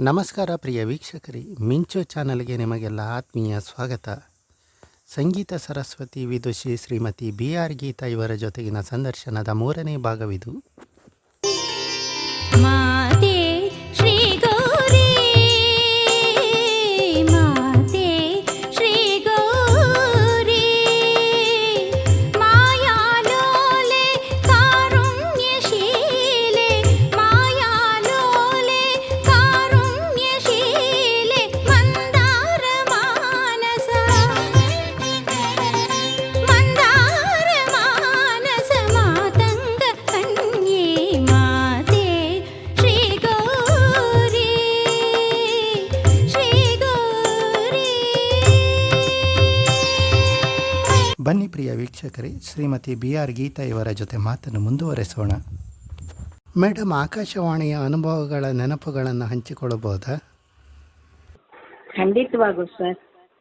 ನಮಸ್ಕಾರ ಪ್ರಿಯ ವೀಕ್ಷಕರಿ, ಮಿಂಚು ಚಾನಲ್ಗೆ ನಿಮಗೆಲ್ಲ ಆತ್ಮೀಯ ಸ್ವಾಗತ. ಸಂಗೀತ ಸರಸ್ವತಿ ವಿದುಷಿ ಶ್ರೀಮತಿ ಬಿ ಆರ್ ಗೀತಾ ಇವರ ಜೊತೆಗಿನ ಸಂದರ್ಶನದ ಮೂರನೇ ಭಾಗವಿದು. ವೀಕ್ಷಕರೇ ಶ್ರೀಮತಿ ಬಿ ಆರ್ ಗೀತಾ ಇವರ ಜೊತೆ ಮಾತನ್ನು ಮುಂದುವರೆಸೋಣ. ಮೇಡಮ್ ಆಕಾಶವಾಣಿಯ ಅನುಭವಗಳ ನೆನಪುಗಳನ್ನು ಹಂಚಿಕೊಳ್ಳಬಹುದಾ? ಖಂಡಿತವಾಗೂ ಸರ್.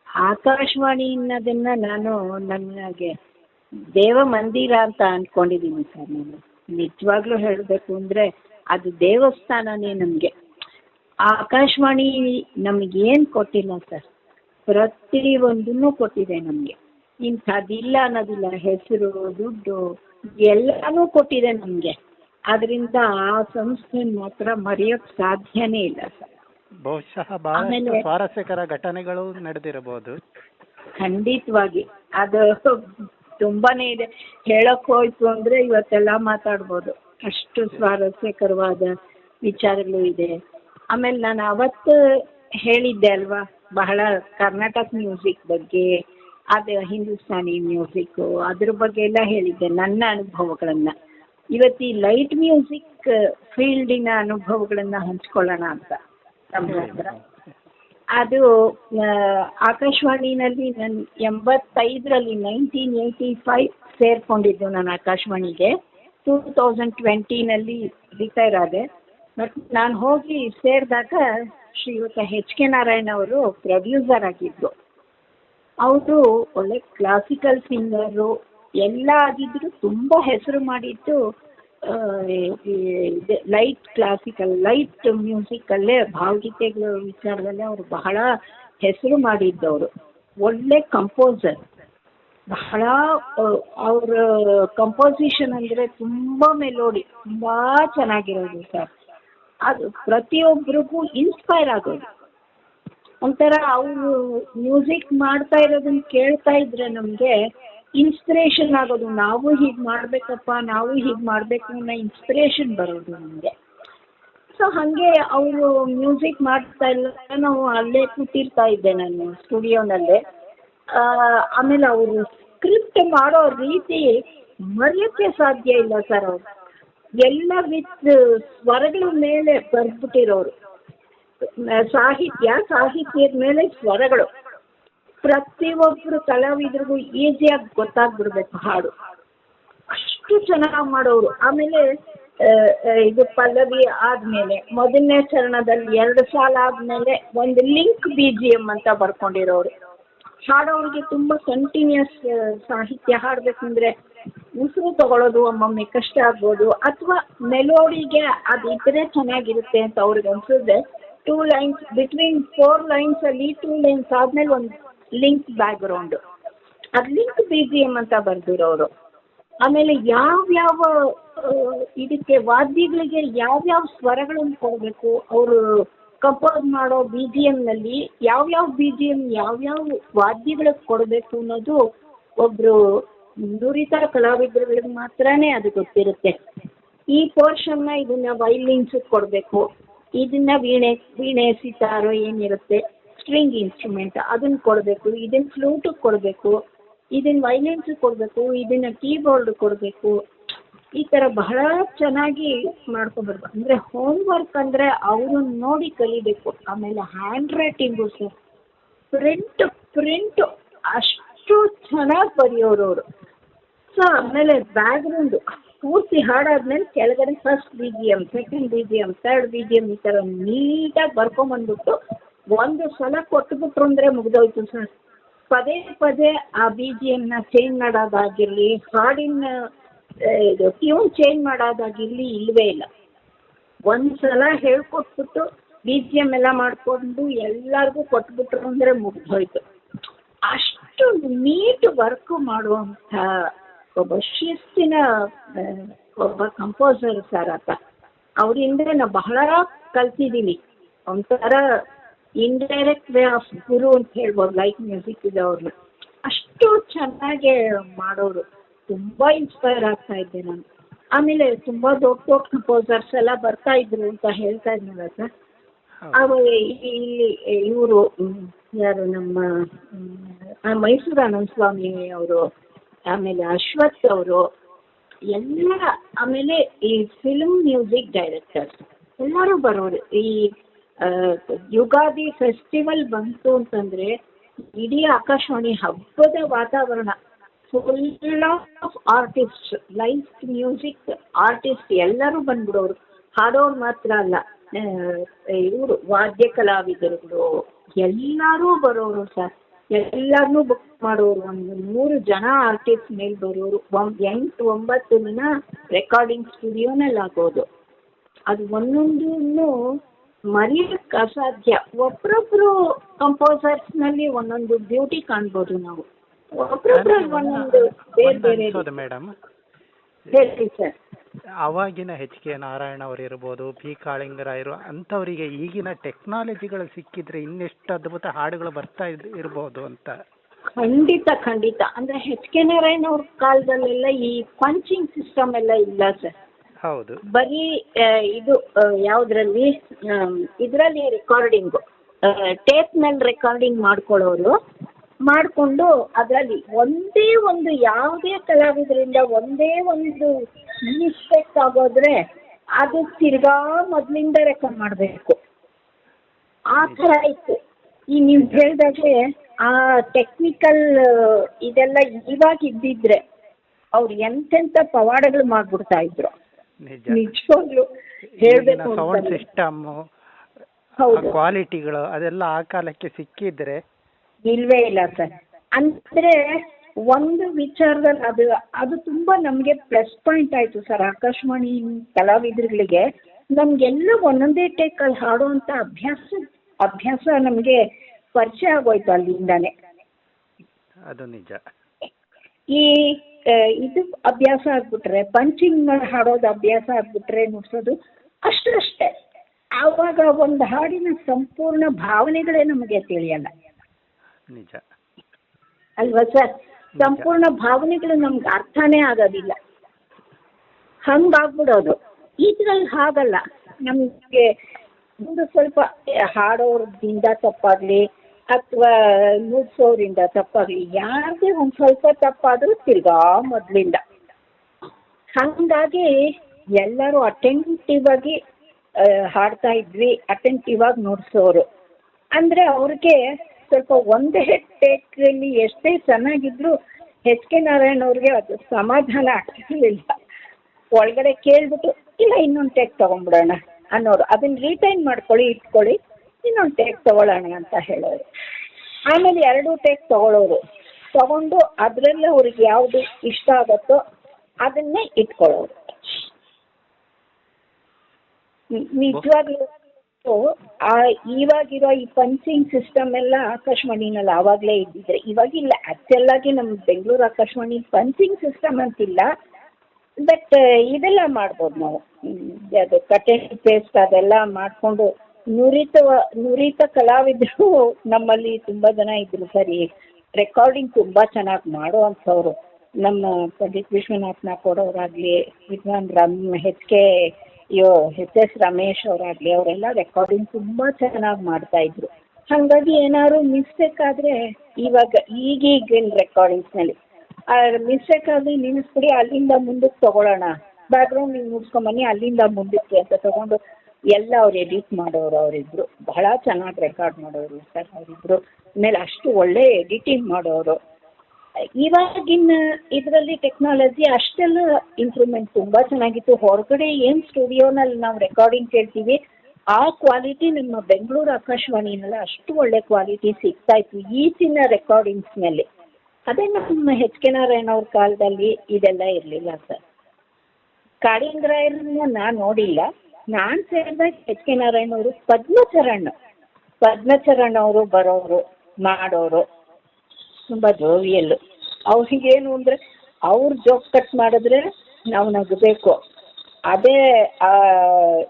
ಆಕಾಶವಾಣಿ ಅನ್ನೋದನ್ನ ನಾನು ನನಗೆ ದೇವ ಮಂದಿರ ಅಂತ ಅನ್ಕೊಂಡಿದ್ದೀನಿ ಸರ್ ನಾನು. ನಿಜವಾಗ್ಲೂ ಹೇಳಬೇಕು ಅಂದ್ರೆ ಅದು ದೇವಸ್ಥಾನನೇ ನಮ್ಗೆ. ಆಕಾಶವಾಣಿ ನಮಗೇನು ಕೊಟ್ಟಿಲ್ಲ ಸರ್. ಪ್ರತಿ ಒಂದನ್ನು ಕೊಟ್ಟಿದೆ ನಮಗೆ. ಇಂಥದ್ದಿಲ್ಲ ಅನ್ನೋದಿಲ್ಲ ಹೆಸರು ದುಡ್ಡು ಎಲ್ಲನೂ ಕೊಟ್ಟಿದೆ ನಮಗೆ. ಅದರಿಂದ ಆ ಸಂಸ್ಥೆ ಮಾತ್ರ ಮರೆಯೋಕ್ ಸಾಧ್ಯನೇ ಇಲ್ಲ ಸರ್. ಬಹುಶಃ ಆಮೇಲೆ- ಸ್ವಾರಸ್ಯಕರ ಘಟನೆಗಳು ನಡೆದಿರಬಹುದು. ಖಂಡಿತವಾಗಿ. ಅದು ತುಂಬಾನೇ ಇದೆ. ಹೇಳಕ್ ಹೋಯ್ತು ಅಂದ್ರೆ ಇವತ್ತೆಲ್ಲ ಮಾತಾಡ್ಬೋದು. ಅಷ್ಟು ಸ್ವಾರಸ್ಯಕರವಾದ ವಿಚಾರಗಳು ಇದೆ. ಆಮೇಲೆ ನಾನು ಅವತ್ತು ಹೇಳಿದ್ದೆ ಅಲ್ವಾ ಬಹಳ ಕರ್ನಾಟಕ ಮ್ಯೂಸಿಕ್ ಬಗ್ಗೆ. ಅದು ಹಿಂದೂಸ್ತಾನಿ ಮ್ಯೂಸಿಕ್ ಅದ್ರ ಬಗ್ಗೆ ಎಲ್ಲ ಹೇಳಿದ್ದೆ, ನನ್ನ ಅನುಭವಗಳನ್ನ. ಇವತ್ತು ಲೈಟ್ ಮ್ಯೂಸಿಕ್ ಫೀಲ್ಡಿನ ಅನುಭವಗಳನ್ನ ಹಂಚ್ಕೊಳ್ಳೋಣ ಅಂತ. ಅದು ಆಕಾಶವಾಣಿನಲ್ಲಿ ನಾನು ಎಂಬತ್ತೈದರಲ್ಲಿ ನೈನ್ಟೀನ್ ಏಯ್ಟಿ ಫೈವ್ ಸೇರ್ಕೊಂಡಿದ್ದು ನಾನು ಆಕಾಶವಾಣಿಗೆ. ಟೂ ತೌಸಂಡ್ ಟ್ವೆಂಟಿನಲ್ಲಿ ರಿಟೈರ್ ಆದೆ. ಬಟ್ ನಾನು ಹೋಗಿ ಸೇರಿದಾಗ ಶ್ರೀಯುತ ಎಚ್ ಕೆ ನಾರಾಯಣ ಅವರು ಪ್ರೊಡ್ಯೂಸರ್ ಆಗಿದ್ದು. ಅವರು ಒಳ್ಳೆ ಕ್ಲಾಸಿಕಲ್ ಸಿಂಗರು ಎಲ್ಲ ಆಗಿದ್ರು ತುಂಬ ಹೆಸರು ಮಾಡಿದ್ದು ಲೈಟ್ ಕ್ಲಾಸಿಕಲ್ ಲೈಟ್ ಮ್ಯೂಸಿಕಲ್ಲೇ ಭಾವಗೀತೆಗಳ ವಿಚಾರದಲ್ಲೇ ಅವರು ಬಹಳ ಹೆಸರು ಮಾಡಿದ್ದವರು. ಒಳ್ಳೆ ಕಂಪೋಸರ್ ಬಹಳ ಅವರ ಕಂಪೋಸಿಷನ್ ಅಂದರೆ ತುಂಬ ಮೆಲೋಡಿ ತುಂಬ ಚೆನ್ನಾಗಿರೋದು ಸರ್ ಅದು ಪ್ರತಿಯೊಬ್ಬರಿಗೂ ಇನ್ಸ್ಪೈರ್ ಆಗೋದು. ಒಂಥರ ಅವರು ಮ್ಯೂಸಿಕ್ ಮಾಡ್ತಾ ಇರೋದನ್ನ ಕೇಳ್ತಾ ಇದ್ರೆ ನಮಗೆ ಇನ್ಸ್ಪಿರೇಷನ್ ಆಗೋದು. ನಾವು ಹೀಗೆ ಮಾಡಬೇಕಪ್ಪ, ನಾವು ಹೀಗೆ ಮಾಡಬೇಕು ಅನ್ನೋ ಇನ್ಸ್ಪಿರೇಷನ್ ಬರೋದು ನಮಗೆ. ಸೊ ಹಾಗೆ ಅವರು ಮ್ಯೂಸಿಕ್ ಮಾಡ್ತಾ ಇಲ್ಲ ನಾವು ಅಲ್ಲೇ ಕೂತಿರ್ತಾ ಇದ್ದೆ ನಾನು ಸ್ಟುಡಿಯೋನಲ್ಲೇ. ಆಮೇಲೆ ಅವರು ಸ್ಕ್ರಿಪ್ಟ್ ಮಾಡೋ ರೀತಿ ಮರೆಯೋಕ್ಕೆ ಸಾಧ್ಯ ಇಲ್ಲ ಸರ್ ಅವರು. ಎಲ್ಲ ವಿತ್ ಸ್ವರಗಳ ಮೇಲೆ ಬರ್ಬಿಟ್ಟಿರೋರು ಸಾಹಿತ್ಯ, ಸಾಹಿತ್ಯದ ಮೇಲೆ ಸ್ವರಗಳು. ಪ್ರತಿಯೊಬ್ಬರು ಕಲಾವಿದರಿಗೂ ಈಸಿಯಾಗಿ ಗೊತ್ತಾಗ್ಬಿಡ್ಬೇಕು ಹಾಡು. ಅಷ್ಟು ಚೆನ್ನಾಗಿ ಮಾಡೋರು ಆಮೇಲೆ ಇದು ಪಲ್ಲವಿ ಆದ್ಮೇಲೆ, ಮೊದಲನೇ ಚರಣದಲ್ಲಿ ಎರಡು ಸಾಲ ಆದ್ಮೇಲೆ ಒಂದು ಲಿಂಕ್ ಬಿ ಜಿ ಎಂ ಅಂತ ಬರ್ಕೊಂಡಿರೋರು. ಹಾಡೋರಿಗೆ ತುಂಬಾ ಕಂಟಿನ್ಯೂಸ್ ಸಾಹಿತ್ಯ ಹಾಡ್ಬೇಕಂದ್ರೆ ಉಸಿರು ತಗೊಳ್ಳೋದು ಒಮ್ಮೊಮ್ಮೆ ಕಷ್ಟ ಆಗ್ಬೋದು. ಅಥವಾ ಮೆಲೋಡಿಗೆ ಅದು ಇದ್ರೆ ಚೆನ್ನಾಗಿರುತ್ತೆ ಅಂತ ಅವ್ರಿಗೆ ಅನ್ಸಿದ್ರೆ two lines between four lines ಅಲ್ಲಿ ಟೂ ಲೈನ್ಸ್ ಆದ್ಮೇಲೆ ಒಂದು ಲಿಂಕ್ ಬ್ಯಾಕ್ಗ್ರೌಂಡ್ ಅದು ಲಿಂಕ್ ಬಿ ಜಿ ಎಂ ಅಂತ ಬರ್ದಿರೋರು. ಆಮೇಲೆ ಯಾವ್ಯಾವ ಇದಕ್ಕೆ ವಾದ್ಯಗಳಿಗೆ ಯಾವ್ಯಾವ ಸ್ವರಗಳನ್ನು ಕೊಡಬೇಕು, ಅವರು ಕಂಪೋಸ್ ಮಾಡೋ ಬಿ ಜಿ ಎಮ್ನಲ್ಲಿ ಯಾವ್ಯಾವ ಬಿ ಜಿ ಎಂ ಯಾವ್ಯಾವ ವಾದ್ಯಗಳಿಗೆ ಕೊಡಬೇಕು ಅನ್ನೋದು ಒಬ್ಬರು ನುರಿತ ಕಲಾವಿದರುಗಳಿಗೆ ಮಾತ್ರನೇ ಅದು ಗೊತ್ತಿರುತ್ತೆ. ಈ ಪೋರ್ಷನ್ನ ಇದನ್ನ ವೈಲಿನ್ಸ್ ಕೊಡಬೇಕು. ಇದನ್ನ ವೀಣೆ ವೀಣೆ, ಸಿತಾರೋ ಏನಿರುತ್ತೆ? ಸ್ಟ್ರಿಂಗ್ ಇನ್ಸ್ಟ್ರುಮೆಂಟ್ ಅದನ್ನ ಕೊಡಬೇಕು, ಇದನ್ನ ಫ್ಲೂಟ್ ಕೊಡಬೇಕು, ಇದನ್ನ ವೈಲೆನ್ಸಿಗೆ ಕೊಡಬೇಕು, ಇದನ್ನ ಕೀಬೋರ್ಡ್ ಕೊಡಬೇಕು. ಈ ಥರ ಬಹಳ ಚೆನ್ನಾಗಿ ಮಾಡ್ಕೊಬರ್ಬೇಕು ಅಂದರೆ ಹೋಮ್ ವರ್ಕ್ ಅಂದರೆ ಅವರು ನೋಡಿ ಕಲಿಬೇಕು. ಆಮೇಲೆ hand writing sir print print ಅಷ್ಟು ಚೆನ್ನಾಗಿ ಬರೆಯೋರು ಅವರು. ಸೊ ಆಮೇಲೆ ಬ್ಯಾಕ್ಗ್ರೌಂಡು ಪೂರ್ತಿ ಹಾಡಾದ್ಮೇಲೆ ಕೆಳಗಡೆ first B G M second B G M third B G M ಈ ಥರ ನೀಟಾಗಿ ಬರ್ಕೊಂಬಂದ್ಬಿಟ್ಟು ಒಂದು ಸಲ ಕೊಟ್ಬಿಟ್ರು ಅಂದರೆ ಮುಗ್ದೋಯ್ತು ಸರ್ ಪದೇ ಪದೇ ಆ ಬಿ ಜಿ ಎಮ್ನ ಚೇಂಜ್ ಮಾಡೋದಾಗಿರಲಿ, ಹಾಡಿನ ಇದು ಟ್ಯೂನ್ ಚೇಂಜ್ ಮಾಡೋದಾಗಿರಲಿ ಇಲ್ಲವೇ ಇಲ್ಲ. ಒಂದು ಸಲ ಹೇಳ್ಕೊಟ್ಬಿಟ್ಟು ಬಿ ಜಿ ಎಂ ಎಲ್ಲ ಮಾಡಿಕೊಂಡು ಎಲ್ಲರಿಗೂ ಕೊಟ್ಬಿಟ್ರು ಅಂದರೆ ಮುಗ್ದೋಯ್ತು. ಅಷ್ಟು ನೀಟ್ ವರ್ಕ್ ಮಾಡುವಂಥ ಒಬ್ಬ ಶಿಸ್ತಿನ ಒಬ್ಬ ಕಂಪೋಸರ್ ಸರ್ ಆತ ಅವರಿಂದ ನಾ ಬಹಳ ಕಲ್ತಿದ್ದೀನಿ. ಒಂಥರ ಇಂಡೈರೆಕ್ಟ್ ವೇ ಆಫ್ ಗುರು ಅಂತ ಹೇಳ್ಬೋದು ಲೈಕ್ ಮ್ಯೂಸಿಕ್ ಇದೆ ಅವ್ರನ್ನ ಅಷ್ಟು ಚೆನ್ನಾಗಿ ಮಾಡೋರು. ತುಂಬಾ ಇನ್ಸ್ಪೈರ್ ಆಗ್ತಾ ಇದ್ದೆ ನಾನು. ಆಮೇಲೆ ತುಂಬಾ ದೊಡ್ಡ ದೊಡ್ಡ ಕಂಪೋಸರ್ಸ್ ಎಲ್ಲ ಬರ್ತಾ ಇದ್ರು ಅಂತ ಹೇಳ್ತಾ ಇದ್ನಲ್ಲ ಸರ್ ಅವರು ಇಲ್ಲಿ ಇವರು ಯಾರು ನಮ್ಮ ಮೈಸೂರು ಅನಂತ ಸ್ವಾಮಿ ಅವರು ಆಮೇಲೆ ಅಶ್ವಥ್ ಅವರು ಎಲ್ಲ ಆಮೇಲೆ ಈ ಫಿಲ್ಮ್ ಮ್ಯೂಸಿಕ್ ಡೈರೆಕ್ಟರ್ ಎಲ್ಲರೂ ಬರೋರು. ಈ ಯುಗಾದಿ ಫೆಸ್ಟಿವಲ್ ಬಂತು ಅಂತಂದ್ರೆ ಇಡೀ ಆಕಾಶವಾಣಿ ಹಬ್ಬದ ವಾತಾವರಣ full of artist live music artist ಎಲ್ಲರೂ ಬಂದ್ಬಿಡೋರು. ಹಾಡೋರು ಮಾತ್ರ ಅಲ್ಲ ಇವರು ವಾದ್ಯ ಕಲಾವಿದರುಗಳು ಎಲ್ಲರೂ ಬರೋರು ಸರ್. ಎಲ್ಲರನ್ನೂ ಬುಕ್ ಮಾಡೋರು ಒಂದು ಮೂರು ಜನ ಆರ್ಟಿಸ್ಟ್ ಮೇಲೆ ಬರೋರು ಒಂದ್ ಎಂಟು ಒಂಬತ್ತು ದಿನ ರೆಕಾರ್ಡಿಂಗ್ ಸ್ಟುಡಿಯೋನಲ್ಲಿ ಆಗೋದು ಅದು ಒಂದೊಂದು ಮರೆಯೋಕ್ಕೆ ಅಸಾಧ್ಯ. ಒಬ್ಬರೊಬ್ರು ಕಂಪೋಸರ್ಸ್ನಲ್ಲಿ ಒಂದೊಂದು ಬ್ಯೂಟಿ ಕಾಣ್ಬೋದು ನಾವು. ಒಬ್ಬರೊಬ್ರಲ್ಲಿ ಒಂದೊಂದು ಬೇರೆ ಬೇರೆ ಮೇಡಮ್ ಹೇಳಿ ಸರ್ ಅವಾಗಿನ ಎಚ್ ಕೆ ನಾರಾಯಣ ಅವರು ಇರ್ಬೋದು ಪಿ ಕಾಳಿಂಗರಾಯರು ಅಂಥವರಿಗೆ ಈಗಿನ ಟೆಕ್ನಾಲಜಿಗಳು ಸಿಕ್ಕಿದ್ರೆ ಇನ್ನೆಷ್ಟು ಅದ್ಭುತ ಹಾಡುಗಳು ಬರ್ತಾ ಇದ್ ಇರ್ಬೋದು ಅಂತ. ಖಂಡಿತ ಖಂಡಿತ. ಅಂದ್ರೆ ಹೆಚ್ ಕೆ ನಾರಾಯಣ ಅವ್ರ ಕಾಲದಲ್ಲೆಲ್ಲ ಈ ಪಂಚಿಂಗ್ ಸಿಸ್ಟಮ್ ಎಲ್ಲ ಇಲ್ಲ ಸರ್ ಹೌದು. ಬರೀ ಆ, ಇದು ಯಾವುದರಲ್ಲಿ ಇದರಲ್ಲಿ ರೆಕಾರ್ಡಿಂಗು ಟೇಪ್ನಲ್ಲಿ ರೆಕಾರ್ಡಿಂಗ್ ಮಾಡ್ಕೊಳ್ಳೋರು ಮಾಡಿಕೊಂಡು ಅದರಲ್ಲಿ ಒಂದೇ ಒಂದು ಯಾವುದೇ ಕಲಾವಿದರಿಂದ ಒಂದೇ ಒಂದು ಮಿಸ್ಟೇಕ್ ಆಗೋದ್ರೆ ಅದು ತಿರ್ಗಾ ಮೊದಲಿಂದ ರೆಕಾರ್ಡ್ ಮಾಡಬೇಕು. ಆ ಥರ ಇತ್ತು. ಈ ನೀವು ಹೇಳ್ದಾಗೆ ಆ ಟೆಕ್ನಿಕಲ್ ಇದೆಲ್ಲ ಇವಾಗ ಇದ್ದಿದ್ರೆ ಅವ್ರು ಎಂತೆಂತ ಪವಾಡಗಳು ಮಾಡ್ಬಿಡ್ತಾ ಇದ್ರು. ನಿಜ. ನಿಜವಾಗ್ಲು ಹೇಳ್ಬೇಕು ಸಿಸ್ಟಮ್ ಹೌದು. ಕ್ವಾಲಿಟಿಗಳು ಅದೆಲ್ಲ ಆ ಕಾಲಕ್ಕೆ ಸಿಕ್ಕಿದ್ರೆ ಇಲ್ವೇ ಇಲ್ಲ ಸರ್. ಅಂದ್ರೆ ಒಂದು ವಿಚಾರದಲ್ಲಿ ಅದು ಅದು ತುಂಬಾ ನಮಗೆ ಪ್ಲಸ್ ಪಾಯಿಂಟ್ ಆಯ್ತು ಸರ್. ಆಕಾಶವಾಣಿ ಕಲಾವಿದರುಗಳಿಗೆ ನಮ್ಗೆಲ್ಲ ಒಂದೊಂದೇ ಟೇಕಲ್ಲಿ ಹಾಡುವಂತ ಅಭ್ಯಾಸ ಅಭ್ಯಾಸ ನಮಗೆ ಪರಿಚಯ ಆಗೋಯ್ತು ಅಲ್ಲಿಂದಾನೆ. ಅದು ನಿಜ. ಈ ಇದು ಅಭ್ಯಾಸ ಆಗ್ಬಿಟ್ರೆ ಪಂಚಿಂಗ್ ಮಾಡಿ ಹಾಡೋದು ಅಭ್ಯಾಸ ಆಗ್ಬಿಟ್ರೆ ನುಡ್ಸೋದು ಅಷ್ಟಷ್ಟೇ ಆವಾಗ ಒಂದು ಹಾಡಿನ ಸಂಪೂರ್ಣ ಭಾವನೆಗಳೇ ನಮಗೆ ತಿಳಿಯಲ್ಲ. ನಿಜ. ಅಲ್ವಾ ಸರ್? ಸಂಪೂರ್ಣ ಭಾವನೆಗಳು ನಮ್ಗೆ ಅರ್ಥನೇ ಆಗೋದಿಲ್ಲ. ಹಂಗಾಗ್ಬಿಡೋದು. ಇದ್ರಲ್ಲಿ ಹಾಗಲ್ಲ. ನಮಗೆ ಒಂದು ಸ್ವಲ್ಪ ಹಾಡೋರ್ದಿಂದ ತಪ್ಪಾಗ್ಲಿ ಅಥವಾ ನುಡ್ಸೋರಿಂದ ತಪ್ಪಾಗ್ಲಿ ಯಾರದೇ ಒಂದು ಸ್ವಲ್ಪ ತಪ್ಪಾದರೂ ತಿರ್ಗಾ ಮೊದಲಿಂದ. ಹಂಗಾಗಿ ಎಲ್ಲರೂ ಅಟೆಂಟಿವ್ ಆಗಿ ಹಾಡ್ತಾ ಇದ್ವಿ ಅಟೆಂಟಿವ್ ಆಗಿ ನುಡ್ಸೋರು. ಅಂದ್ರೆ ಅವ್ರಿಗೆ ಸ್ವಲ್ಪ ಒಂದೇ ಟೇಕಲ್ಲಿ ಎಷ್ಟೇ ಚೆನ್ನಾಗಿದ್ರು ಎಚ್ ಕೆ ನಾರಾಯಣ್ ಅವ್ರಿಗೆ ಅದು ಸಮಾಧಾನ ಆಗ್ತಿರ್ಲಿಲ್ಲ. ಒಳಗಡೆ ಕೇಳ್ಬಿಟ್ಟು, ಇಲ್ಲ, ಇನ್ನೊಂದು ಟೇಕ್ ತೊಗೊಂಡ್ಬಿಡೋಣ ಅನ್ನೋರು. ಅದನ್ನ ರಿಟೈನ್ ಮಾಡ್ಕೊಳ್ಳಿ, ಇಟ್ಕೊಳ್ಳಿ, ಇನ್ನೊಂದು ಟೇಕ್ ತಗೊಳ್ಳೋಣ ಅಂತ ಹೇಳೋರು. ಆಮೇಲೆ ಎರಡು ಟೇಕ್ ತಗೊಳ್ಳೋರು. ತಗೊಂಡು ಅದರಲ್ಲೇ ಅವ್ರಿಗೆ ಯಾವುದು ಇಷ್ಟ ಆಗುತ್ತೋ ಅದನ್ನೇ ಇಟ್ಕೊಳ್ಳೋರು. ನಿಜವಾಗ್ಲೂ ಆ ಇವಾಗಿರೋ ಈ ಪಂಚಿಂಗ್ ಸಿಸ್ಟಮ್ ಎಲ್ಲ ಆಕಾಶವಾಣಿನಲ್ಲಿ ಆವಾಗಲೇ ಇದ್ದಿದ್ರೆ ಇವಾಗಿಲ್ಲ ಆ್ಯಕ್ಚುಲಾಗಿ ನಮ್ಮ ಬೆಂಗಳೂರು ಆಕಾಶವಾಣಿ ಪಂಚಿಂಗ್ ಸಿಸ್ಟಮ್ ಅಂತಿಲ್ಲ. ಬಟ್ ಇದೆಲ್ಲ ಮಾಡ್ಬೋದು ನಾವು. ಅದು ಕಟ್ ಪೇಸ್ಟ್ ಅದೆಲ್ಲ ಮಾಡಿಕೊಂಡು ನುರಿತ ನುರಿತ ಕಲಾವಿದರು ನಮ್ಮಲ್ಲಿ ತುಂಬ ಜನ ಇದ್ರು. ಸರಿ ರೆಕಾರ್ಡಿಂಗ್ ತುಂಬ ಚೆನ್ನಾಗಿ ಮಾಡುವಂಥವ್ರು ನಮ್ಮ ಪಂಡಿತ್ ವಿಶ್ವನಾಥ್ ಕೊಡೋರಾಗ್ಲಿ, ವಿದ್ವಾನ್ ರಾಮ್ ಹೆಚ್ ಕೆ ಯೋ ಎಚ್ ಎಸ್ ರಮೇಶ್ ಅವರಾಗಲಿ, ಅವರೆಲ್ಲ ರೆಕಾರ್ಡಿಂಗ್ ತುಂಬ ಚೆನ್ನಾಗಿ ಮಾಡ್ತಾ ಇದ್ರು. ಹಾಗಾಗಿ ಏನಾದ್ರು ಮಿಸ್ಟೇಕ್ ಆದರೆ ಇವಾಗ ಈಗೀಗಿನ ರೆಕಾರ್ಡಿಂಗ್ಸ್ನಲ್ಲಿ ಮಿಸ್ಟೇಕ್ ಆಗಿ ನಿಲ್ಲಿಸ್ಬಿಡಿ ಅಲ್ಲಿಂದ ಮುಂದಕ್ಕೆ ತಗೊಳ್ಳೋಣ. ಬ್ಯಾಕ್ಗ್ರೌಂಡ್ ನೀವು ಮುಗಿಸ್ಕೊಂಬನ್ನಿ, ಅಲ್ಲಿಂದ ಮುಂದಕ್ಕೆ ಅಂತ ತಗೊಂಡು ಎಲ್ಲ ಅವ್ರು ಎಡಿಟ್ ಮಾಡೋರು ಅವರಿಬ್ರು. ಬಹಳ ಚೆನ್ನಾಗಿ ರೆಕಾರ್ಡ್ ಮಾಡೋರು ಸರ್ ಅವರಿಬ್ರು. ಆಮೇಲೆ ಅಷ್ಟು ಒಳ್ಳೆ ಎಡಿಟಿಂಗ್ ಮಾಡೋರು. ಇವಾಗಿನ ಇದರಲ್ಲಿ ಟೆಕ್ನಾಲಜಿ ಅಷ್ಟೆಲ್ಲ ಇಂಪ್ರೂವ್ಮೆಂಟ್ ತುಂಬ ಚೆನ್ನಾಗಿತ್ತು. ಹೊರಗಡೆ ಏನು ಸ್ಟುಡಿಯೋನಲ್ಲಿ ನಾವು ರೆಕಾರ್ಡಿಂಗ್ ಕೇಳ್ತೀವಿ, ಆ ಕ್ವಾಲಿಟಿ ನಮ್ಮ ಬೆಂಗಳೂರು ಆಕಾಶವಾಣಿಯಲ್ಲ ಅಷ್ಟು ಒಳ್ಳೆ ಕ್ವಾಲಿಟಿ ಸಿಗ್ತಾ ಇತ್ತು ಈಚಿನ ರೆಕಾರ್ಡಿಂಗ್ಸ್ನಲ್ಲಿ ಅದೇ ನಮ್ಮ ಎಚ್ ಕೆ ನಾರಾಯಣ ಅವ್ರ ಕಾಲದಲ್ಲಿ ಇದೆಲ್ಲ ಇರಲಿಲ್ಲ ಸರ್ ಕಾಳಿಂಗರಾಯರನ್ನ ನಾನು ನೋಡಿಲ್ಲ. ನಾನು ಸೇರಿದಾಗ ಎಚ್ ಕೆ ನಾರಾಯಣ ಅವರು ಪದ್ಮಚರಣ್. ಪದ್ಮಚರಣ್ ಅವರು ಬರೋರು, ಮಾಡೋರು. ತುಂಬ ಜೋವಿಯಲ್ಲು ಅವ್ರಿಗೇನು ಅಂದ್ರೆ ಅವ್ರು ಜೋಕ್ ಕಟ್ ಮಾಡಿದ್ರೆ ನಾವು ನಗಬೇಕು. ಅದೇ ಆ,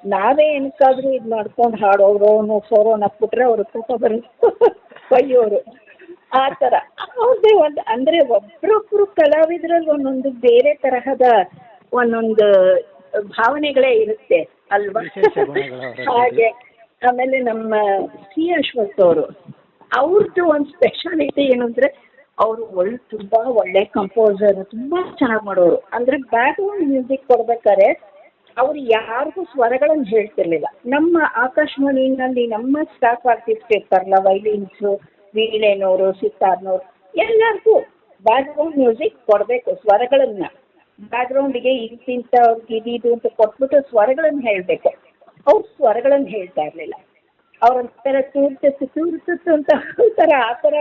ನಾವೇ ಏನಕ್ಕಾದ್ರೂ ಇದು ಮಾಡ್ಕೊಂಡು ಹಾಡೋರು ಸೋರೋ ನಕ್ಬಿಟ್ರೆ ಅವ್ರ ಕೋಪ ಬರುತ್ತೆ. ಬೈಯೋರು ಆ ಥರ. ಅವ್ರದ್ದೇ ಒಂದು ಅಂದರೆ ಒಬ್ರೊಬ್ರು ಕಲಾವಿದರಲ್ಲಿ ಒಂದೊಂದು ಬೇರೆ ತರಹದ ಒಂದೊಂದು ಭಾವನೆಗಳೇ ಇರುತ್ತೆ ಅಲ್ವಾ. ಹಾಗೆ ಆಮೇಲೆ ನಮ್ಮ ಸಿ ಅಶ್ವಥ್ ಅವರು. ಅವ್ರದ್ದು ಒಂದು ಸ್ಪೆಷಾಲಿಟಿ ಏನು ಅಂದರೆ ಅವರು ಒಳ್ಳೆ ತುಂಬ ಒಳ್ಳೆ ಕಂಪೋಸರ್ ತುಂಬ ಚೆನ್ನಾಗಿ ಮಾಡೋರು. ಅಂದರೆ ಬ್ಯಾಕ್ಗ್ರೌಂಡ್ ಮ್ಯೂಸಿಕ್ ಕೊಡ್ಬೇಕಾದ್ರೆ ಅವರು ಯಾರಿಗೂ ಸ್ವರಗಳನ್ನು ಹೇಳ್ತಿರ್ಲಿಲ್ಲ. ನಮ್ಮ ಆಕಾಶವಾಣಿನಲ್ಲಿ ನಮ್ಮ ಸ್ಟಾಫ್ ಆರ್ಟಿಸ್ಟ್ ಇರ್ತಾರಲ್ಲ ವೈಲಿನ್ಸು ವೀಣೆನವರು ಸಿತಾರ್ನವ್ರು ಎಲ್ಲರಿಗೂ ಬ್ಯಾಕ್ಗ್ರೌಂಡ್ ಮ್ಯೂಸಿಕ್ ಕೊಡಬೇಕು, ಸ್ವರಗಳನ್ನ. ಬ್ಯಾಕ್ಗ್ರೌಂಡಿಗೆ ಇಂತಿಂತ ಇದಿದು ಅಂತ ಕೊಟ್ಬಿಟ್ಟು ಸ್ವರಗಳನ್ನು ಹೇಳಬೇಕು. ಅವ್ರು ಸ್ವರಗಳನ್ನು ಹೇಳ್ತಾ ಇರಲಿಲ್ಲ. ಅವ್ರೊಂಥರ ತೂರ್ತು ತೂರ್ತು ಅಂತ ಒಂಥರ ಆ ಥರ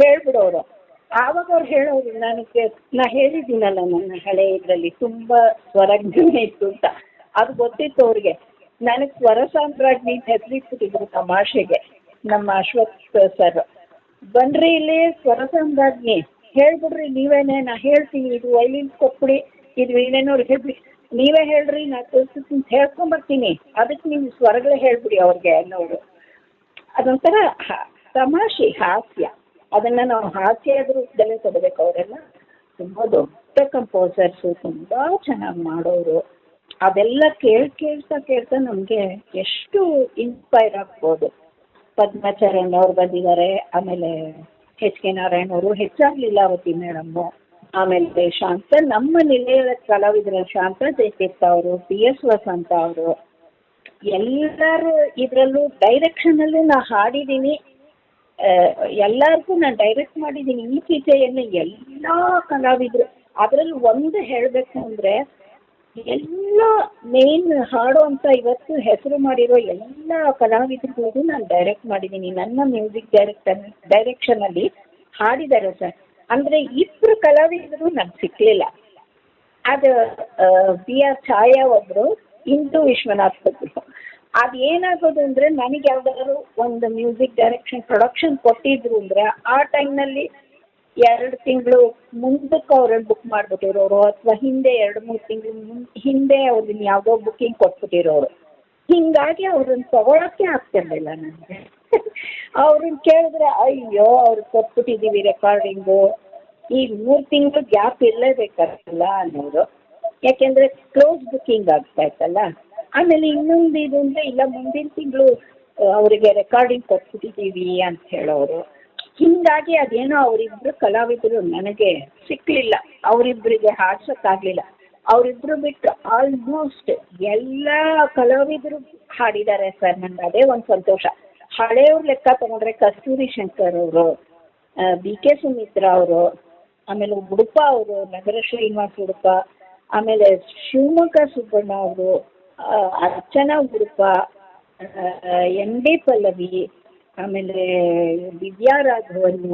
ಹೇಳ್ಬಿಡೋರು. ಆವಾಗ ಅವ್ರು ಹೇಳೋರು ನನಗೆ ನಾ ಹೇಳಿದ್ದೀನಲ್ಲ ನನ್ನ ಹಳೆ ಇದರಲ್ಲಿ, ತುಂಬ ಸ್ವರಜ್ಞಾನ ಇತ್ತು ಅಂತ. ಅದು ಗೊತ್ತಿತ್ತು ಅವ್ರಿಗೆ. ನನಗೆ ಸ್ವರ ಸಾಮ್ರಾಜ್ಞಿ ಹೆಸರಿಟ್ಬಿಟ್ಟಿದ್ರು ತಮಾಷೆಗೆ, ನಮ್ಮ ಅಶ್ವಥ್ ಸರ್. ಬನ್ರಿ ಇಲ್ಲಿ ಸ್ವರ ಸಾಮ್ರಾಜ್ಞಿ ಹೇಳ್ಬಿಡ್ರಿ, ನೀವೇನೆ, ನಾ ಹೇಳ್ತೀನಿ, ಇದು ವೈಲಿನ್ ಕೊಟ್ಬಿಡಿ, ಇದು ವೀಣೆನವ್ರು ಹೇಳ್ಬಿಡಿ. ನೀವೇ ಹೇಳ್ರಿ, ನಾ ತೋರಿಸ್ತೀನಿ ಹೇಳ್ಕೊಂಬರ್ತೀನಿ. ಅದಕ್ಕೆ ನೀವು ಸ್ವರಗಳೇ ಹೇಳ್ಬಿಡಿ ಅವ್ರಿಗೆ ಅನ್ನೋರು. ಅದೊಂಥರ ತಮಾಷೆ ಹಾಸ್ಯ. ಅದನ್ನ ನಾವು ಹಾಸ್ಯದ ರೂಪದಲ್ಲಿ ಕೊಡಬೇಕು ಅವರೆಲ್ಲ. ತುಂಬಾ ದೊಡ್ಡ ಕಂಪೋಸರ್ಸು ತುಂಬಾ ಚೆನ್ನಾಗಿ ಮಾಡೋರು. ಅದೆಲ್ಲ ಕೇಳ್, ಕೇಳ್ತಾ ಕೇಳ್ತಾ ನಮಗೆ ಎಷ್ಟು ಇನ್ಸ್ಪೈರ್ ಆಗ್ಬೋದು. ಪದ್ಮಚರಣ್ ಅವ್ರು ಬಂದಿದ್ದಾರೆ, ಆಮೇಲೆ ಎಚ್ ಕೆ ನಾರಾಯಣ್ ಅವರು ಹೆಚ್ಚಾಗ್ಲಿಲ್ಲ ಲೀಲಾವತಿ ಮೇಡಮ್ಮು ಆಮೇಲೆ ಶಾಂತ, ನಮ್ಮ ನಿಲಯದ ಕಲಾವಿದರ ಶಾಂತ ಜಯತೀರ್ಥ ಅವರು, ಪಿ ಎಸ್ ವಸಂತ ಅವರು. ಎಲ್ಲರೂ ಇದರಲ್ಲೂ ಅಲ್ಲಿ ನಾ ಹಾಡಿದ್ದೀನಿ. ಎಲ್ಲರಿಗೂ ನಾನು ಡೈರೆಕ್ಟ್ ಮಾಡಿದ್ದೀನಿ. ಈಚೀಚೆಯನ್ನು ಎಲ್ಲ ಕಲಾವಿದರು. ಅದರಲ್ಲಿ ಒಂದು ಹೇಳಬೇಕು ಅಂದರೆ, ಎಲ್ಲ ಮೇನ್ ಹಾಡು ಅಂತ ಇವತ್ತು ಹೆಸರು ಮಾಡಿರೋ ಎಲ್ಲ ಕಲಾವಿದರಿಗೂ ನಾನು ಡೈರೆಕ್ಟ್ ಮಾಡಿದ್ದೀನಿ. ನನ್ನ ಮ್ಯೂಸಿಕ್ ಡೈರೆಕ್ಟರ್ ಡೈರೆಕ್ಷನಲ್ಲಿ ಹಾಡಿದ್ದಾರೆ ಸರ್. ಅಂದರೆ ಇಬ್ಬರು ಕಲಾವಿದರು ನನಗೆ ಸಿಕ್ಕಲಿಲ್ಲ ಅದು ಬಿ ಆರ್ ಛಾಯಾ ಒಬ್ಬರು ಇಂದು ವಿಶ್ವನಾಥ್ ಒಬ್ಬರು ಅದು ಏನಾಗೋದು ಅಂದ್ರೆ ನನಗೆ ಯಾವ್ದಾದ್ರು ಒಂದು ಮ್ಯೂಸಿಕ್ ಡೈರೆಕ್ಷನ್, ಪ್ರೊಡಕ್ಷನ್ ಕೊಟ್ಟಿದ್ರು ಅಂದ್ರೆ ಆ ಟೈಮ್ನಲ್ಲಿ ಎರಡು ತಿಂಗಳು ಮುಂದಕ್ಕೆ ಅವ್ರನ್ನ ಬುಕ್ ಮಾಡ್ಬಿಟ್ಟಿರೋರು ಅಥವಾ ಹಿಂದೆ ಎರಡು ಮೂರು ತಿಂಗಳು ಹಿಂದೆ ಅವ್ರನ್ನ ಯಾವುದೋ ಬುಕ್ಕಿಂಗ್ ಕೊಟ್ಬಿಟ್ಟಿರೋರು. ಹಿಂಗಾಗಿ ಅವ್ರನ್ನ ತಗೊಳಕ್ಕೆ ಆಗ್ತಿರ್ಲಿಲ್ಲ ನನಗೆ. ಅವ್ರನ್ನ ಕೇಳಿದ್ರೆ ಅಯ್ಯೋ ಅವ್ರು ಕೊಟ್ಬಿಟ್ಟಿದ್ದೀವಿ ರೆಕಾರ್ಡಿಂಗು ಈ ಮೂರು ತಿಂಗಳು ಗ್ಯಾಪ್ ಇರಲೇಬೇಕಲ್ಲ ಅನ್ನೋರು ಯಾಕೆಂದರೆ ಕ್ಲೋಸ್ ಬುಕ್ಕಿಂಗ್ ಆಗ್ತಾ ಇತ್ತಲ್ಲ? ಆಮೇಲೆ ಇನ್ನೊಂದು ಇದು ಅಂದರೆ, ಇಲ್ಲ ಮುಂದಿನ ತಿಂಗಳು ಅವರಿಗೆ ರೆಕಾರ್ಡಿಂಗ್ ಕೊಟ್ಬಿಟ್ಟಿದ್ದೀವಿ ಅಂತ ಹೇಳೋರು. ಹೀಗಾಗಿ ಅದೇನೋ ಅವರಿಬ್ಬರು ಕಲಾವಿದರು ನನಗೆ ಸಿಕ್ಕಲಿಲ್ಲ ಅವರಿಬ್ಬರಿಗೆ ಹಾಡ್ಸೋಕ್ಕಾಗಲಿಲ್ಲ. ಅವರಿಬ್ಬರು ಬಿಟ್ಟು ಆಲ್ಮೋಸ್ಟ್ ಎಲ್ಲ ಕಲಾವಿದರು ಹಾಡಿದ್ದಾರೆ ಸರ್ ನನಗೆ ಅದೇ ಒಂದು ಸಂತೋಷ. ಹಳೆಯವ್ರ ಲೆಕ್ಕ ತಗೊಂಡ್ರೆ ಕಸ್ತೂರಿ ಶಂಕರ್ ಅವರು ಬಿ ಕೆ ಸುಮಿತ್ರಾ ಅವರು, ಆಮೇಲೆ ಉಡುಪ ಅವರು, ನಗರ ಶ್ರೀನಿವಾಸ್ ಉಡುಪ ಆಮೇಲೆ ಶಿವಮೊಗ್ಗ ಸುಬ್ಬಣ್ಣ ಅವರು ಅರ್ಚನಾ ಉಡುಪ ಎನ್ ಡಿ ಪಲ್ಲವಿ, ಆಮೇಲೆ ದಿವ್ಯಾ ರಾಘವನ್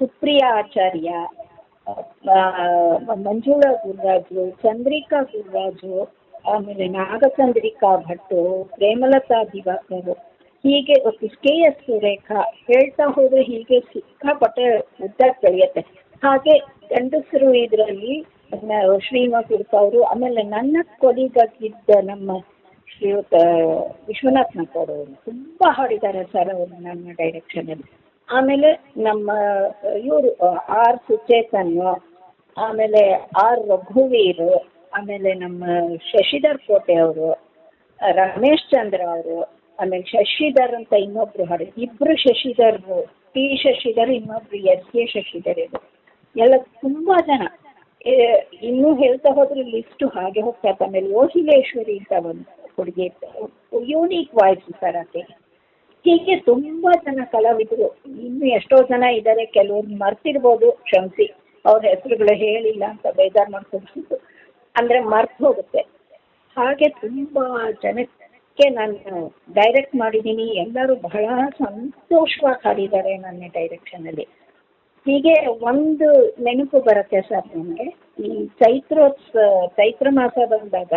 ಸುಪ್ರಿಯಾ ಆಚಾರ್ಯ ಮಂಜುಳಾ ಗುರುರಾಜು, ಚಂದ್ರಿಕಾ ಗುರುರಾಜು, ಆಮೇಲೆ ನಾಗಚಂದ್ರಿಕಾ ಭಟ್ಟು ಪ್ರೇಮಲತಾ ದಿವಾಕರ್ ಹೀಗೆ ಕೆ ಎಸ್ ಸುರೇಖಾ ಹೇಳ್ತಾ ಹೋದ್ರೆ ಹೀಗೆ ಸಿಕ್ಕಾಪಟ್ಟೆ ಉದ್ದ ಬೆಳೆಯುತ್ತೆ. ಹಾಗೆ ಗಂಡಸರು ಇದರಲ್ಲಿ ಶ್ರೀನಿವಾಸ ಉಡುಪ ಅವರು, ಆಮೇಲೆ ನನ್ನ ಕೊಲಿಗಾಗಿದ್ದ ನಮ್ಮ ಶ್ರೀಯುತ ವಿಶ್ವನಾಥ್ ನಾಥ್ ಅವರು ತುಂಬ ಹಾಡಿದ್ದಾರೆ ಸರ್ ಅವರು ನನ್ನ ಡೈರೆಕ್ಷನಲ್ಲಿ ಆಮೇಲೆ ನಮ್ಮ, ಇವರು, ಆರ್ ಸುಚೇತನ್, ಆಮೇಲೆ ಆರ್ ರಘುವೀರ್, ಆಮೇಲೆ ನಮ್ಮ ಶಶಿಧರ್ ಕೋಟೆ ಅವರು, ರಮೇಶ್ ಚಂದ್ರ ಅವರು ಆಮೇಲೆ ಶಶಿಧರ್ ಅಂತ ಇನ್ನೊಬ್ರು ಹಾಡು, ಇಬ್ರು ಶಶಿಧರ್ ಟಿ ಶಶಿಧರ್, ಇನ್ನೊಬ್ರು ಎಸ್ ಕೆ ಶಶಿಧರ್ ಇದು ಎಲ್ಲ ತುಂಬಾ ಜನ. ಇನ್ನೂ ಹೇಳ್ತಾ ಹೋದ್ರೆ ಲಿಸ್ಟ್ ಹಾಗೆ ಹೋಗ್ತಾ ಇತ್ತು. ಆಮೇಲೆ ಓಹಿಲೇಶ್ವರಿ ಅಂತ ಒಂದು ಹುಡುಗಿ ಯೂನಿಕ್ ವಾಯ್ಸ್ ಸರ್ ಆಕೆ. ಹೀಗೆ ತುಂಬಾ ಜನ ಕಲಾವಿದರು. ಇನ್ನು ಎಷ್ಟೋ ಜನ ಇದ್ದಾರೆ ಕೆಲವ್ರು ಮರ್ತಿರ್ಬೋದು ಕ್ಷಮಿಸಿ. ಅವ್ರ ಹೆಸರುಗಳು ಹೇಳಿಲ್ಲ ಅಂತ ಬೇಜಾರು ಮಾಡ್ಕೊಂಡು ಅಂದ್ರೆ ಮರ್ತು ಹೋಗುತ್ತೆ. ಹಾಗೆ ತುಂಬಾ ಜನಕ್ಕೆ ನಾನು ಡೈರೆಕ್ಟ್ ಮಾಡಿದ್ದೀನಿ. ಎಲ್ಲರೂ ಬಹಳ ಸಂತೋಷವಾಗಿ ಹಾಡಿದ್ದಾರೆ ನನ್ನ ಡೈರೆಕ್ಷನಲ್ಲಿ ಹೀಗೆ ಒಂದು ನೆನಪು ಬರುತ್ತೆ ಸರ್ ನನಗೆ ಈ ಚೈತ್ರೋತ್ಸ, ಚೈತ್ರ ಮಾಸ ಬಂದಾಗ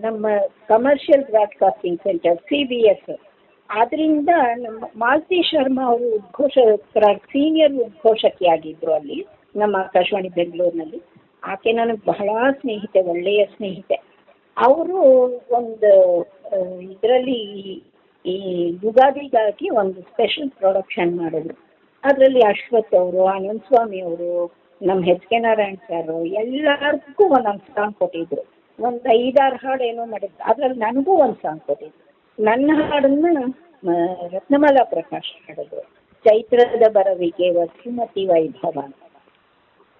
ನಮ್ಮ commercial broadcasting centre C B S ಆದ್ರಿಂದ ನಮ್ಮ ಮಾಲತಿ ಶರ್ಮಾ ಅವರು ಉದ್ಘೋಷ ಸೀನಿಯರ್ ಉದ್ಘೋಷಕಿಯಾಗಿದ್ರು ಅಲ್ಲಿ, ನಮ್ಮ ಆಕಾಶವಾಣಿ ಬೆಂಗಳೂರಿನಲ್ಲಿ. ಆಕೆ ನನಗೆ ಬಹಳ ಸ್ನೇಹಿತೆ, ಒಳ್ಳೆಯ ಸ್ನೇಹಿತೆ. ಅವರು ಒಂದು ಇದರಲ್ಲಿ ಈ ಯುಗಾದಿಗಾಗಿ ಒಂದು ಸ್ಪೆಷಲ್ ಪ್ರೊಡಕ್ಷನ್ ಮಾಡಿದ್ರು. ಅದರಲ್ಲಿ ಅಶ್ವಥ್ ಅವರು, ಆನಂದ್ ಸ್ವಾಮಿ ಅವರು ನಮ್ಮ ಎಚ್ ಕೆ ನಾರಾಯಣ್ ಸರ್ ಎಲ್ಲರಿಗೂ ಒಂದೊಂದು ಸಾಂಗ್ ಕೊಟ್ಟಿದ್ರು. ಒಂದು ಐದಾರು ಹಾಡು ಏನೋ ಮಾಡಿದ್ರು. ಅದ್ರಲ್ಲಿ ನನಗೂ ಒಂದು ಸಾಂಗ್ ಕೊಟ್ಟಿದ್ರು. ನನ್ನ ಹಾಡನ್ನು ರತ್ನಮಾಲಾ ಪ್ರಕಾಶ್ ಹಾಡಿದ್ರು. ಚೈತ್ರದ ಬರವಿಗೆ ವಸುಮತಿ ವೈಭವ ಅಂತ.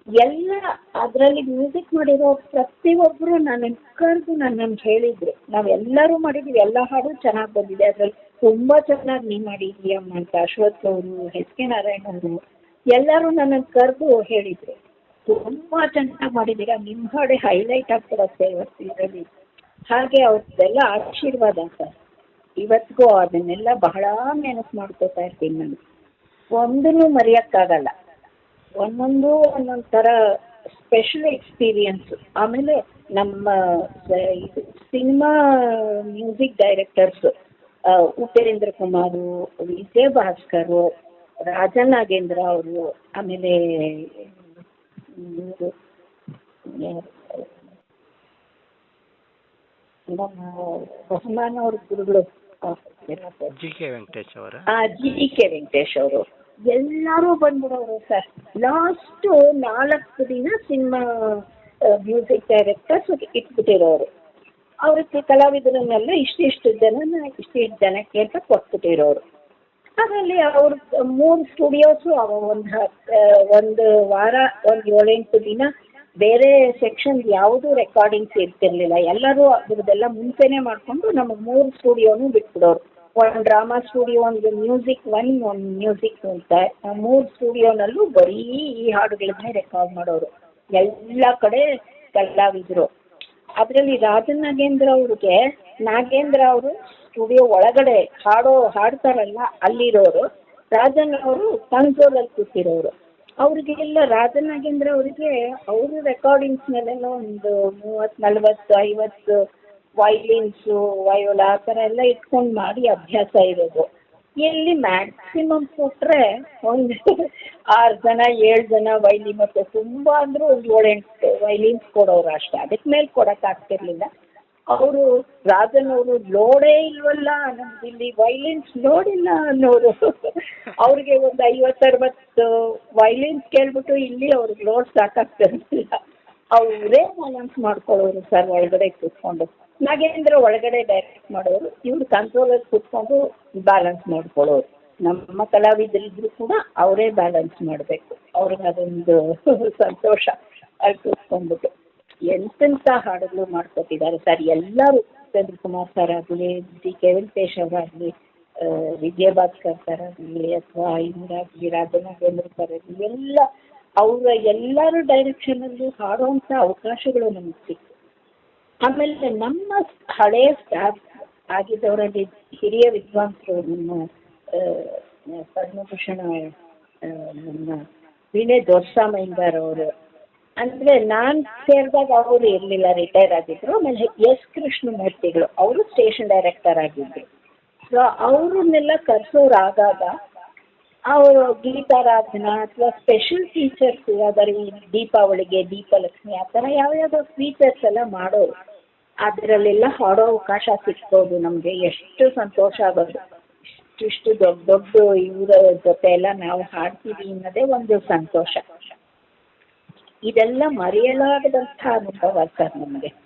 ಎಲ್ಲ ಅದರಲ್ಲಿ ಮ್ಯೂಸಿಕ್ ಮಾಡಿರೋ ಪ್ರತಿಯೊಬ್ಬರು ನನ್ನ ಕರೆದು ನನ್ನನ್ನು ಹೇಳಿದ್ರು. ನಾವೆಲ್ಲರೂ ಮಾಡಿದ್ವಿ. ಎಲ್ಲ ಹಾಡು ಚೆನ್ನಾಗಿ ಬಂದಿದೆ. ಅದ್ರಲ್ಲಿ ತುಂಬಾ ಚೆನ್ನಾಗಿ ನೀ ಅಮ್ಮ ಅಂತ ಅಶ್ವಥ್ ಅವರು, ಎಸ್ ಕೆ ನಾರಾಯಣ್ ಅವರು, ಎಲ್ಲರೂ ನನ್ನನ್ನು ಕರೆದು ಹೇಳಿದ್ರು. ತುಂಬಾ ಚೆನ್ನಾಗಿ ಮಾಡಿದ್ದೀರಾ ನಿಮ್ಮ ಹಾಡೆ ಹೈಲೈಟ್ ಆಗ್ತಿರತ್ತೆ ಇವತ್ತು ಇದರಲ್ಲಿ. ಹಾಗೆ ಅವ್ರದ್ದೆಲ್ಲ ಆಶೀರ್ವಾದ ಸರ್ ಇವತ್ತಿಗೂ ಅದನ್ನೆಲ್ಲ ಬಹಳ ನೆನಪು ಮಾಡ್ಕೋತಾ ಇರ್ತೀನಿ ನಾನು. ಒಂದನ್ನು ಮರೆಯೋಕ್ಕಾಗಲ್ಲ. ಒಂದೊಂದು ಒಂದೊಂದು ಥರ ಸ್ಪೆಷಲ್ ಎಕ್ಸ್ಪೀರಿಯನ್ಸ್ ಆಮೇಲೆ ನಮ್ಮ ಇದು cinema music directors Upendra Kumar Vijayabhaskar Bhaskar Raja Nagendra ಅವರು ಆಮೇಲೆ ಇವ್ರು ನಮ್ಮ ಬಹುಮಾನ ಅವ್ರ ಗುರುಗಳು. ಜಿ ಕೆ ವೆಂಕಟೇಶ್ ಅವರು? ಹಾಂ ಜಿ ಕೆ ವೆಂಕಟೇಶ್ ಅವರು. ಎಲ್ಲರೂ ಬಂದ್ಬಿಡೋರು ಸರ್. ಲಾಸ್ಟು ನಾಲ್ಕು ದಿನ ಸಿನಿಮಾ ಮ್ಯೂಸಿಕ್ ಡೈರೆಕ್ಟರ್ಸ್ ಇಟ್ಬಿಟ್ಟಿರೋರು. ಅವ್ರಿಗೆ ಕಲಾವಿದರನ್ನೆಲ್ಲ ಇಷ್ಟಿಷ್ಟು ಜನನ, ಇಷ್ಟಿಷ್ಟು ಜನಕ್ಕೆ ಅಂತ ಕೊಟ್ಬಿಟ್ಟಿರೋರು. ಅದರಲ್ಲಿ ಅವ್ರ, ಮೂರು ಸ್ಟುಡಿಯೋಸು ಒಂದು ಒಂದು ವಾರ, ಒಂದು ಏಳೆಂಟು ದಿನ ಬೇರೆ ಸೆಕ್ಷನ್ ಯಾವುದು ರೆಕಾರ್ಡಿಂಗ್ಸ್ ಇರ್ತಿರ್ಲಿಲ್ಲ. ಎಲ್ಲರೂ ಅದ್ರದ್ದೆಲ್ಲ ಮುಂಚೆನೆ ಮಾಡಿಕೊಂಡು ನಮಗೆ ಮೂರು ಸ್ಟುಡಿಯೋನು ಬಿಟ್ಬಿಡೋರು. ಒಂದು ಡ್ರಾಮಾ ಸ್ಟುಡಿಯೋ, ಒಂದು ಮ್ಯೂಸಿಕ್ ಒನ್ ಒಂದು ಮ್ಯೂಸಿಕ್ ಅಂತ. ಮೂರು ಸ್ಟುಡಿಯೋನಲ್ಲೂ ಬರೀ ಈ ಹಾಡುಗಳನ್ನೇ ರೆಕಾರ್ಡ್ ಮಾಡೋರು. ಎಲ್ಲ ಕಡೆ ಕಲಾವಿದ್ರು. ಅದರಲ್ಲಿ ರಾಜನ್ ನಾಗೇಂದ್ರ ಅವ್ರಿಗೆ, ನಾಗೇಂದ್ರ ಅವರು ಸ್ಟುಡಿಯೋ ಒಳಗಡೆ ಹಾಡೋ, ಹಾಡ್ತಾರಲ್ಲ ಅಲ್ಲಿರೋರು, ರಾಜನ್ ಅವರು ಕನ್ಸೋಲಲ್ಲಿ ಕೂತಿರೋರು. ಅವ್ರಿಗೆಲ್ಲ ರಾಜನ್ ನಾಗೇಂದ್ರ ಅವರಿಗೆ ಅವರು ರೆಕಾರ್ಡಿಂಗ್ಸ್ ಮೇಲೆಲ್ಲ ಒಂದು ಮೂವತ್ತು ನಲ್ವತ್ತು, ಐವತ್ತು ವೈಲಿನ್ಸು ವಯೋಲ ಆ ಥರ ಎಲ್ಲ ಇಟ್ಕೊಂಡು ಮಾಡಿ ಅಭ್ಯಾಸ ಇರೋದು. ಇಲ್ಲಿ ಮ್ಯಾಕ್ಸಿಮಮ್ ಕೊಟ್ಟರೆ ಒಂದು ಆರು ಜನ, ಏಳು ಜನ ವೈಲಿ ಮತ್ತು ತುಂಬ ಅಂದರೂ ಒಂದು ಏಳೆಂಟು ವೈಲಿನ್ಸ್ ಕೊಡೋರು ಅಷ್ಟೇ. ಅದಕ್ಕೆ ಮೇಲೆ ಕೊಡೋಕ್ಕಾಗ್ತಿರ್ಲಿಲ್ಲ ಅವರು ರಾಜನವರು ಲೋಡೇ ಇಲ್ವಲ್ಲ, ನಮ್ದು ಇಲ್ಲಿ ವೈಲಿನ್ಸ್ ಲೋಡಿಲ್ಲ ಅನ್ನೋರು. ಅವ್ರಿಗೆ ಒಂದು ಐವತ್ತರವತ್ತು ವೈಲಿನ್ಸ್ ಕೇಳ್ಬಿಟ್ಟು ಇಲ್ಲಿ ಅವ್ರಿಗೆ ಲೋಡ್ ಸಾಕಾಗ್ತಿರ್ಲಿಲ್ಲ. ಅವರೇ ಬ್ಯಾಲೆನ್ಸ್ ಮಾಡ್ಕೊಳ್ಳೋರು ಸರ್ ಒಳಗಡೆ ಕೂತ್ಕೊಂಡು. ನಾಗೇಂದ್ರ ಒಳಗಡೆ ಡೈರೆಕ್ಟ್ ಮಾಡೋರು, ಇವ್ರು ಕಂಟ್ರೋಲಲ್ಲಿ ಕೂತ್ಕೊಂಡು ಬ್ಯಾಲೆನ್ಸ್ ಮಾಡ್ಕೊಳ್ಳೋರು. ನಮ್ಮ ಕಲಾವಿದರಿದ್ರು ಕೂಡ ಅವರೇ ಬ್ಯಾಲೆನ್ಸ್ ಮಾಡಬೇಕು. ಅವ್ರಿಗೆ ಅದೊಂದು ಸಂತೋಷ ಅಲ್ಲಿ ಕೂತ್ಕೊಂಡ್ಬಿಟ್ಟು. ಎಂತೆಂಥ ಹಾಡುಗಳು ಮಾಡ್ಕೊತಿದ್ದಾರೆ ಸರ್ ಎಲ್ಲರೂ ಉಪೇಂದ್ರ ಕುಮಾರ್ ಸರ್ ಆಗಲಿ, ಡಿ ಕೆ ವೆಂಕಟೇಶ್ ಅವರಾಗಲಿ ವಿಜಯ ಭಾಸ್ಕರ್ ಸರ್ ಆಗಲಿ, ಅಥವಾ ಇವರಾಗಲಿ ರಾಜನಾಗೇಂದ್ರ ಸರ್ ಆಗಲಿ, ಎಲ್ಲ ಅವರ ಎಲ್ಲರ ಡೈರೆಕ್ಷನಲ್ಲೂ ಹಾಡುವಂಥ ಅವಕಾಶಗಳು ನಮಗೆ ಸಿಕ್ತು. ಆಮೇಲೆ ನಮ್ಮ ಹಳೆಯ ಸ್ಟಾಫ್ ಆಗಿದ್ದವರಲ್ಲಿ ಹಿರಿಯ ವಿದ್ವಾಂಸರು ನಮ್ಮ ಪದ್ಮಭೂಷಣ ನಮ್ಮ ವೀಣೆ ದೊರ್ಸಾಮಯ್ಯಂಗಾರ್ ಅವರು. ಅಂದ್ರೆ ನಾನು ಸೇರಿದಾಗ ಅವರು ಇರಲಿಲ್ಲ ರಿಟೈರ್ ಆಗಿದ್ರು. ಆಮೇಲೆ ಎಸ್ ಕೃಷ್ಣಮೂರ್ತಿಗಳು, ಅವರು ಸ್ಟೇಷನ್ ಡೈರೆಕ್ಟರ್ ಆಗಿದ್ರು. ಸೊ ಅವ್ರನ್ನೆಲ್ಲ ಕರೆಸೋರು ಆಗಾಗ ಅವರು ಗೀತಾರಾಧನಾ ಅಥವಾ ಸ್ಪೆಷಲ್ ಫೀಚರ್ಸ್ ಯಾವ್ದಾರು ದೀಪಾವಳಿಗೆ, ದೀಪಲಕ್ಷ್ಮಿ, ಆ ಥರ ಯಾವ್ದೋ ಫೀಚರ್ಸ್ ಎಲ್ಲ ಮಾಡೋರು. ಅದರಲ್ಲೆಲ್ಲ ಹಾಡೋ ಅವಕಾಶ ಸಿಕ್ಕೋದು ನಮಗೆ. ಎಷ್ಟು ಸಂತೋಷ ಆಗೋದು. ಇಷ್ಟಿಷ್ಟು ದೊಡ್ಡ ದೊಡ್ಡ ಇವರ ಜೊತೆ ಎಲ್ಲ ನಾವು ಹಾಡ್ತೀವಿ ಅನ್ನೋದೇ ಒಂದು ಸಂತೋಷ. ಇದೆಲ್ಲ ಮರೆಯಲಾಗದಂಥ ಅನುಭವ ಸರ್ ನಮಗೆ.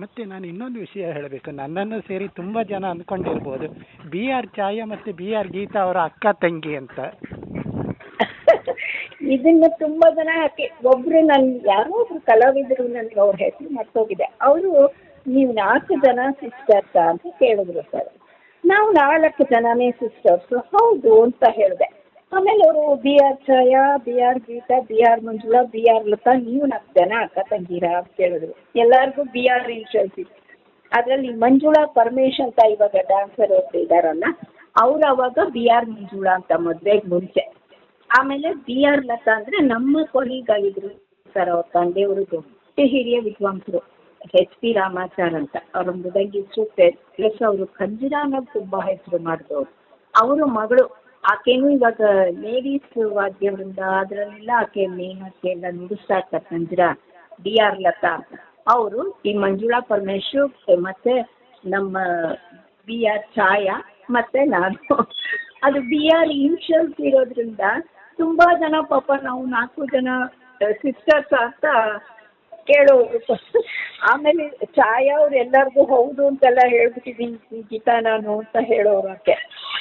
ಮತ್ತೆ ನಾನು ಇನ್ನೊಂದು ವಿಷಯ ಹೇಳಬೇಕು. ನನ್ನನ್ನು ಸೇರಿ ತುಂಬಾ ಜನ ಅಂದ್ಕೊಂಡಿರ್ಬೋದು. ಬಿ ಆರ್ ಛಾಯಾ ಮತ್ತೆ ಬಿ ಆರ್ ಗೀತಾ ಅವರ ಅಕ್ಕ ತಂಗಿ ಅಂತ. ಇದನ್ನ ತುಂಬಾ ಜನ ಹಾಕಿ ಒಬ್ರು ನನ್, ಯಾರೋ ಒಬ್ರು ಕಲಾವಿದರು ನನ್ಗೆ ಅವ್ರ ಹೆಸರು ಮರ್ತೋಗಿದೆ. ಅವರು, ನೀವು ನಾಲ್ಕು ಜನ ಸಿಸ್ಟರ್ ಅಂತ ಕೇಳಿದ್ರು ಸರ್. ನಾವು ನಾಲ್ಕು ಜನನೇ ಸಿಸ್ಟರ್ಸ್ ಹೌದು ಅಂತ ಹೇಳಿದೆ. ಆಮೇಲೆ ಅವರು B R Chhaya B R Geetha B R Manjula B R Latha, ನೀವು ನಾಲ್ಕು ಜನ ಅಕ್ಕ ತಂಗೀರಾ ಅಂತ ಕೇಳಿದ್ರು. ಎಲ್ಲರಿಗೂ ಬಿ ಆರ್ ಇನ್ಶಲ್ಸ್ ಇತ್ತು. ಅದರಲ್ಲಿ ಮಂಜುಳಾ ಪರಮೇಶ್ ಅಂತ ಇವಾಗ ಡ್ಯಾನ್ಸರ್ ಒಬ್ರು ಇದಾರಲ್ಲ, ಅವ್ರು ಅವಾಗ ಬಿ ಆರ್ ಮಂಜುಳಾ ಅಂತ ಮದ್ವೆಗೆ ಮುಂಚೆ. ಆಮೇಲೆ ಬಿ ಆರ್ ಲತಾ ಅಂದ್ರೆ ನಮ್ಮ ಕೊಲೀಗಾಗಿದ್ರು ಸರ್ ಅವ್ರ ತಂದೆಯವರು ದೊಡ್ಡ ಹಿರಿಯ ವಿದ್ವಾಂಸರು ಎಚ್ ಪಿ ರಾಮಾಚಾರ್ ಅಂತ. ಅವ್ರ ಮೃದಂಗಿಸ್ರು ಪ್ಲಸ್ ಅವರು ಖಂಜಿರಾನ ತುಂಬಾ ಹೆಸರು ಮಾಡಿದವರು. ಅವರು ಮಗಳು ಆಕೆನೂ ಇವಾಗ ಲೇಡೀಸ್ ವಾದ್ಯವೃಂದ, ಅದರಲ್ಲೆಲ್ಲ ಆಕೆ ಮೇನಕ್ಕೆ ಎಲ್ಲ ನುಡಿಸ್ತಾ ಇರ್ತಾರೆ ಡಿ ಆರ್ ಲತಾ. ಅವರು ಈ ಮಂಜುಳಾ ಪರಮೇಶ್ವರ್ ಮತ್ತೆ ನಮ್ಮ ಬಿ ಆರ್ ಛಾಯಾ ಮತ್ತೆ ನಾನು. ಅದು ಬಿ ಆರ್ ಇನಿಷಿಯಲ್ಸ್ ಇರೋದ್ರಿಂದ ತುಂಬಾ ಜನ ಪಾಪ ನಾವು ನಾಲ್ಕು ಜನ ಸಿಸ್ಟರ್ಸ್ ಅಂತ ಕೇಳೋರು ಆಮೇಲೆ ಛಾಯಾ ಅವ್ರು ಎಲ್ಲರಿಗೂ ಹೌದು ಅಂತೆಲ್ಲ ಹೇಳ್ಬಿಟ್ಟಿದ್ದೀನಿ ಗೀತಾ ನಾನು ಅಂತ ಹೇಳೋರು ಆಕೆ.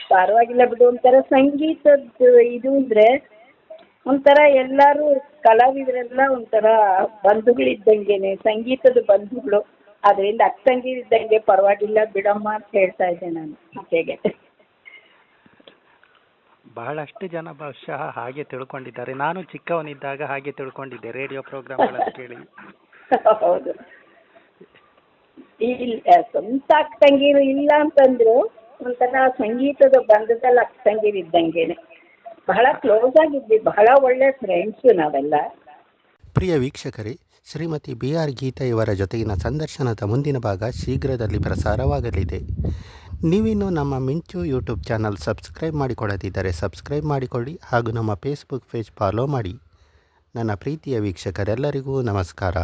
ಪರವಾಗಿಲ್ಲ ಬಿಡು ಒಂಥರ ಸಂಗೀತದ್ದು ಇದು ಅಂದ್ರೆ ಒಂಥರ ಎಲ್ಲರೂ ಕಲಾವಿದರೆಲ್ಲ ಒಂಥರ ಬಂಧುಗಳಿದ್ದಂಗೆನೆ ಸಂಗೀತದ ಬಂಧುಗಳು. ಅದರಿಂದ ಅಕ್ಕಂಗಿರಿದ್ದಂಗೆ ಪರವಾಗಿಲ್ಲ ಬಿಡಮ್ಮ ಅಂತ ಹೇಳ್ತಾ ಇದ್ದೆ ನಾನು ಆಕೆಗೆ ಬಹಳಷ್ಟು ಜನ ಬಹುಶಃ ಹಾಗೆ ತಿಳ್ಕೊಂಡಿದ್ದಾರೆ. ನಾನು ಚಿಕ್ಕವನಿದ್ದಾಗ ಹಾಗೆ ತಿಳ್ಕೊಂಡಿದ್ದೆ ರೇಡಿಯೋ ಪ್ರೋಗ್ರಾಮ್ಗಳನ್ನು ಕೇಳಿ ಹೌದು. ಇಲ್ಲ ಸ್ವಂತ ಅಕ್ಕ ತಂಗಿರು ಇಲ್ಲ ಅಂತಂದ್ರು ಒಂಥರ ಸಂಗೀತದ ಬಂಧದಲ್ಲಿ ಅಕ್ಕ ಇದ್ದಂಗೆನೆ. ಬಹಳ ಕ್ಲೋಸ್ ಆಗಿದ್ವಿ, ಬಹಳ ಒಳ್ಳೆ ಫ್ರೆಂಡ್ಸ್ ನಾವೆಲ್ಲ. ಪ್ರಿಯ ವೀಕ್ಷಕರೇ, ಶ್ರೀಮತಿ ಬಿ ಆರ್ ಗೀತಾ ಇವರ ಜೊತೆಗಿನ ಸಂದರ್ಶನದ ಮುಂದಿನ ಭಾಗ ಶೀಘ್ರದಲ್ಲಿ ಪ್ರಸಾರವಾಗಲಿದೆ. ನೀವಿನ್ನು ನಮ್ಮ ಮಿಂಚು ಯೂಟ್ಯೂಬ್ ಚಾನಲ್ ಸಬ್ಸ್ಕ್ರೈಬ್ ಮಾಡಿಕೊಳ್ಳದಿದ್ದರೆ ಸಬ್ಸ್ಕ್ರೈಬ್ ಮಾಡಿಕೊಳ್ಳಿ ಹಾಗೂ ನಮ್ಮ ಫೇಸ್ಬುಕ್ ಪೇಜ್ ಫಾಲೋ ಮಾಡಿ. ನನ್ನ ಪ್ರೀತಿಯ ವೀಕ್ಷಕರೆಲ್ಲರಿಗೂ ನಮಸ್ಕಾರ.